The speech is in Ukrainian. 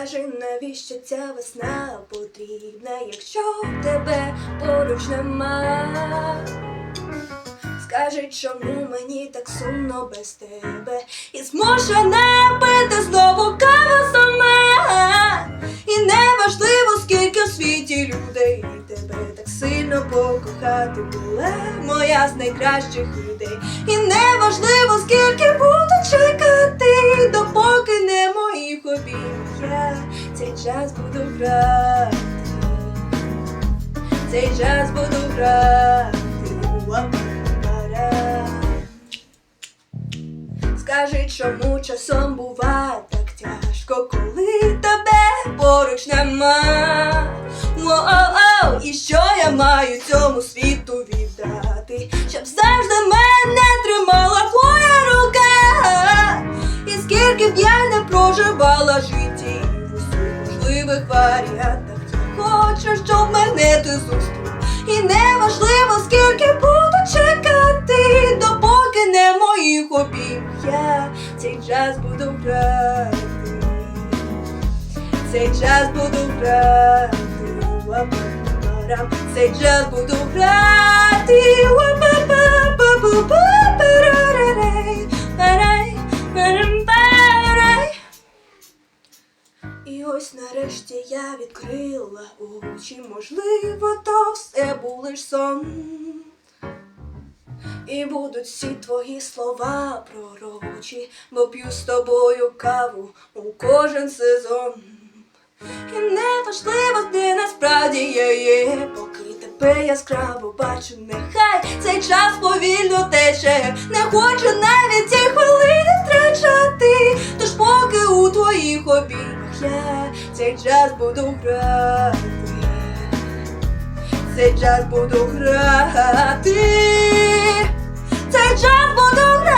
Скажи, навіщо ця весна потрібна, якщо тебе поруч нема? Скажи, чому мені так сумно без тебе, і змушена пити знову каву сама. І неважливо, скільки у світі людей тебе так сильно покохати була моя з найкращих людей. І неважливо, скільки буду цей час буду грати, цей час буду грати. Уа-па-па-ра. Скажи, чому часом бува так тяжко, коли тебе поруч нема. Воу-оу, і що я маю цьому світу віддати, щоб завжди мене тримала твоя рука. І скільки б я не проживала житті можливих варіантах, хочу, щоб мене ти зустрів. І неважливо, скільки буду чекати, допоки не моїх обійм я цей час буду грати, цей час буду грати, Уа-па-па-рам. цей час буду грати. Уа-па-па-па-па-па-ра-ра-рей, І ось нарешті я відкрила очі, можливо, то все був лиш сон. І будуть всі твої слова пророчі, бо п'ю з тобою каву у кожен сезон. І неважливо, де насправді я є, поки тебе яскраво бачу, нехай цей час повільно тече, не хочу навіть ці я цей час буду грати, цей час буду грати, цей час буду грати.